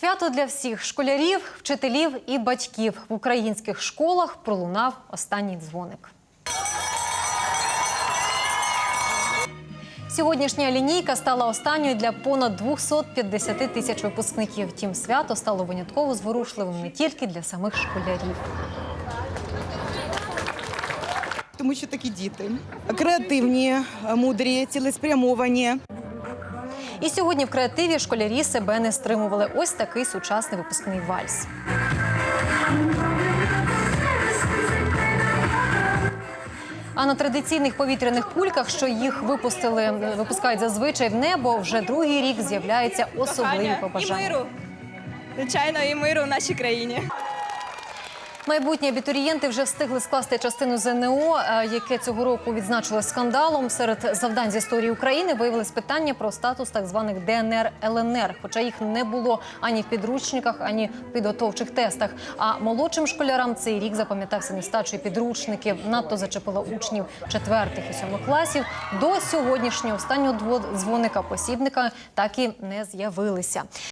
Свято для всіх школярів, вчителів і батьків в українських школах пролунав останній дзвоник. Сьогоднішня лінійка стала останньою для понад 250 тисяч випускників. Втім, свято стало винятково зворушливим не тільки для самих школярів. Тому що такі діти креативні, мудрі, цілеспрямовані. І сьогодні в креативі школярі себе не стримували. Ось такий сучасний випускний вальс. А на традиційних повітряних кульках, що їх випустили, випускають зазвичай в небо, вже другий рік з'являються особливі побажання. миру. Звичайно, і миру в нашій країні. Майбутні абітурієнти вже встигли скласти частину ЗНО, е, яке цього року відзначилось скандалом. Серед завдань з історії України виявилось питання про статус так званих ДНР ЛНР, хоча їх не було ані в підручниках, ані в підготовчих тестах. А молодшим школярам цей рік запам'ятався нестачою підручників. Надто зачепило учнів четвертих і сьомих класів. До сьогоднішнього останнього дзвоника посібника так і не з'явилися.